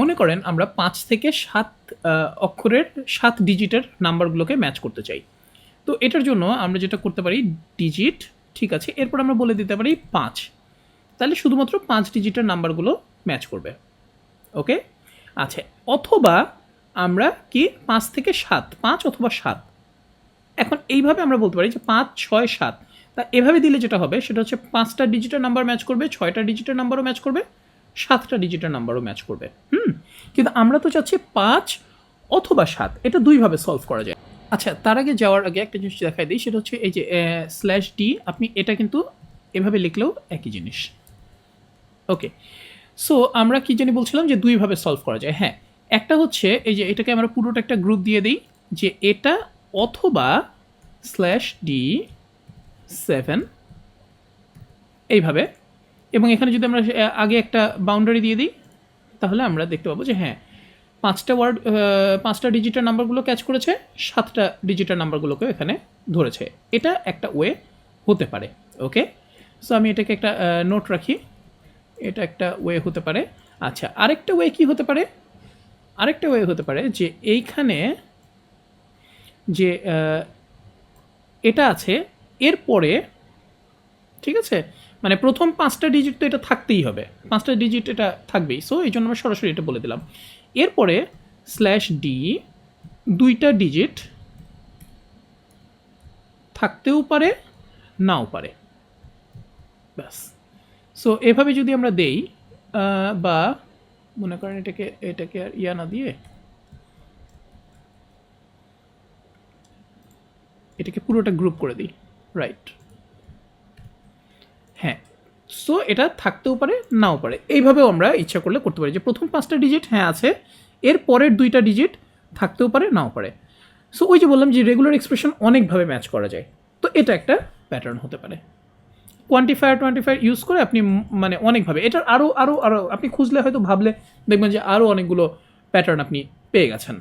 মনে করেন আমরা পাঁচ থেকে সাত অক্ষরের সাত ডিজিটের নাম্বারগুলোকে ম্যাচ করতে চাই। তো এটার জন্য আমরা যেটা করতে পারি, ডিজিট, ঠিক আছে, এরপর আমরা বলে দিতে পারি পাঁচ। তাহলে শুধুমাত্র পাঁচ ডিজিটের নাম্বারগুলো ম্যাচ করবে। ওকে? আচ্ছা অথবা আমরা কি পাঁচ থেকে সাত, পাঁচ অথবা সাত? এখন এইভাবে আমরা বলতে পারি যে পাঁচ, ছয়, সাত। তা এভাবে দিলে যেটা হবে, সেটা হচ্ছে পাঁচটা ডিজিটের নাম্বার ম্যাচ করবে, ছয়টা ডিজিটের নাম্বারও ম্যাচ করবে সাতটা ডিজিটের নাম্বারও ম্যাচ করবে। হুম, কিন্তু আমরা তো চাচ্ছি পাঁচ অথবা সাত, এটা দুইভাবে সলভ করা যায়। আচ্ছা তার আগে যাওয়ার আগে একটা জিনিস দেখাই দিই, সেটা হচ্ছে এই যে স্ল্যাশ ডি আপনি এটা কিন্তু এভাবে লিখলেও একই জিনিস। ওকে সো আমরা কি জানি বলছিলাম যে দুইভাবে সলভ করা যায়। হ্যাঁ একটা হচ্ছে এই যে, এটাকে আমরা পুরোটা একটা গ্রুপ দিয়ে দিই যে এটা অথবা স্ল্যাশ ডি সেভেন এইভাবে এবং এখানে যদি আমরা আগে একটা বাউন্ডারি দিয়ে দিই, তাহলে আমরা দেখতে পাবো যে হ্যাঁ পাঁচটা ওয়ার্ড পাঁচটা ডিজিটাল নাম্বারগুলো ক্যাচ করেছে, সাতটা ডিজিটাল নাম্বারগুলোকে এখানে ধরেছে। এটা একটা ওয়ে হতে পারে ওকে সো আমি এটাকে একটা নোট রাখি। এটা একটা ওয়ে হতে পারে। আচ্ছা আরেকটা ওয়ে কি হতে পারে? আরেকটা ওয়ে হতে পারে যে এইখানে যে এটা আছে, এরপরে, ঠিক আছে? মানে প্রথম পাঁচটা ডিজিট তো এটা থাকতেই হবে। পাঁচটা ডিজিট এটা থাকবেই। সো এই জন্য আমরা সরাসরি এটা বলে দিলাম। এরপরে স্ল্যাশ ডি দুইটা ডিজিট থাকতেও পারে, নাও পারে। ব্যাস। সো এভাবে যদি আমরা দেই বা মনে করেন এটাকে এটাকে আর ইয়া না দিয়ে এটাকে পুরোটা গ্রুপ করে দিই। রাইট সো এটা থাকতেও পারে, নাও পারে। এইভাবেও আমরা ইচ্ছা করলে করতে পারি। যে প্রথম পাঁচটা ডিজিট হ্যাঁ আছে, এর পরের দুইটা ডিজিট থাকতেও পারে, নাও পারে। সো ওই যে বললাম যে রেগুলার এক্সপ্রেশন অনেকভাবে ম্যাচ করা যায়। তো এটা একটা প্যাটার্ন হতে পারে। কোয়ান্টিফায়ার টোয়ান্টিফায়ার ইউজ করে আপনি মানে অনেকভাবে, এটার আরও আরও আরও আপনি খুঁজলে হয়তো ভাবলে দেখবেন যে আরও অনেকগুলো প্যাটার্ন আপনি পেয়ে গেছেন।